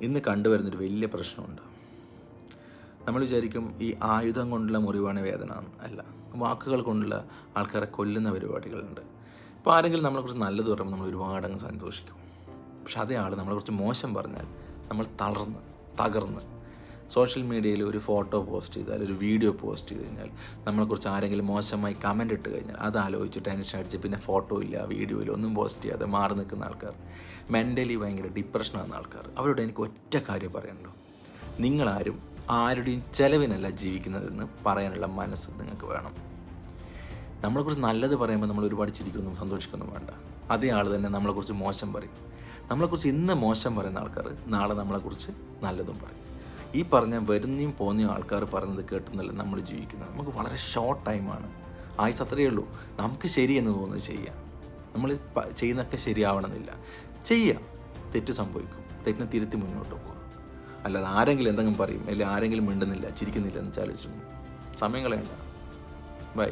ഇന്ന് കണ്ടുവരുന്നൊരു വലിയ പ്രശ്നമുണ്ട്. നമ്മൾ വിചാരിക്കും ഈ ആയുധം കൊണ്ടുള്ള മുറിവാണ് വേദന അല്ല. വാക്കുകൾ കൊണ്ടുള്ള ആൾക്കാരെ കൊല്ലുന്ന പരിപാടികളുണ്ട്. ഇപ്പോൾ ആരെങ്കിലും നമ്മളെക്കുറിച്ച് നല്ലത് പറയുമ്പോൾ നമ്മൾ ഒരുപാട് അങ്ങ് സന്തോഷിക്കും. പക്ഷെ അതേ ആൾ നമ്മളെക്കുറിച്ച് മോശം പറഞ്ഞാൽ നമ്മൾ തളർന്ന് തകർന്ന് സോഷ്യൽ മീഡിയയിൽ ഒരു ഫോട്ടോ പോസ്റ്റ് ചെയ്താൽ ഒരു വീഡിയോ പോസ്റ്റ് ചെയ്ത് കഴിഞ്ഞാൽ നമ്മളെക്കുറിച്ച് ആരെങ്കിലും മോശമായി കമന്റ് ഇട്ട് കഴിഞ്ഞാൽ അത് ആലോചിച്ച് ടെൻഷൻ അടിച്ച് പിന്നെ ഫോട്ടോ ഇല്ല വീഡിയോ ഇല്ല ഒന്നും പോസ്റ്റ് ചെയ്യാതെ മാറി നിൽക്കുന്ന ആൾക്കാർ. മെന്റലി ഭയങ്കര ഡിപ്രഷനാകുന്ന ആൾക്കാർ. അവരോട് എനിക്ക് ഒറ്റ കാര്യം പറയാനുള്ളൂ. നിങ്ങളാരും ആരുടെയും ചെലവിനല്ല ജീവിക്കുന്നതെന്ന് പറയാനുള്ള മനസ്സ് നിങ്ങൾക്ക് വേണം. നമ്മളെക്കുറിച്ച് നല്ലത് പറയുമ്പോൾ നമ്മൾ ഒരുപാട് ചിരിക്കൊന്നും സന്തോഷിക്കൊന്നും വേണ്ട. അതേ ആൾ തന്നെ നമ്മളെക്കുറിച്ച് മോശം പറയും. നമ്മളെക്കുറിച്ച് ഇന്ന് മോശം പറയുന്ന ആൾക്കാർ നാളെ നമ്മളെക്കുറിച്ച് നല്ലതും പറയും. ഈ പറഞ്ഞ വരുന്നയും പോന്നെയും ആൾക്കാർ പറയുന്നത് കേട്ടെന്നല്ല നമ്മൾ ജീവിക്കുന്നത്. നമുക്ക് വളരെ ഷോർട്ട് ടൈമാണ് ആയുസ് അത്രയേ ഉള്ളൂ. നമുക്ക് ശരിയെന്ന് തോന്നുന്നത് ചെയ്യാം. നമ്മൾ ചെയ്യുന്നതൊക്കെ ശരിയാവണമെന്നില്ല. ചെയ്യാം. തെറ്റ് സംഭവിക്കും. തെറ്റിനെ തിരുത്തി മുന്നോട്ട് പോകും. അല്ലാതെ ആരെങ്കിലും എന്തെങ്കിലും പറയും അല്ലെങ്കിൽ ആരെങ്കിലും മിണ്ടുന്നില്ല ചിരിക്കുന്നില്ല എന്ന് ചാലിച്ചു സമയം കളയണ്ട. ബൈ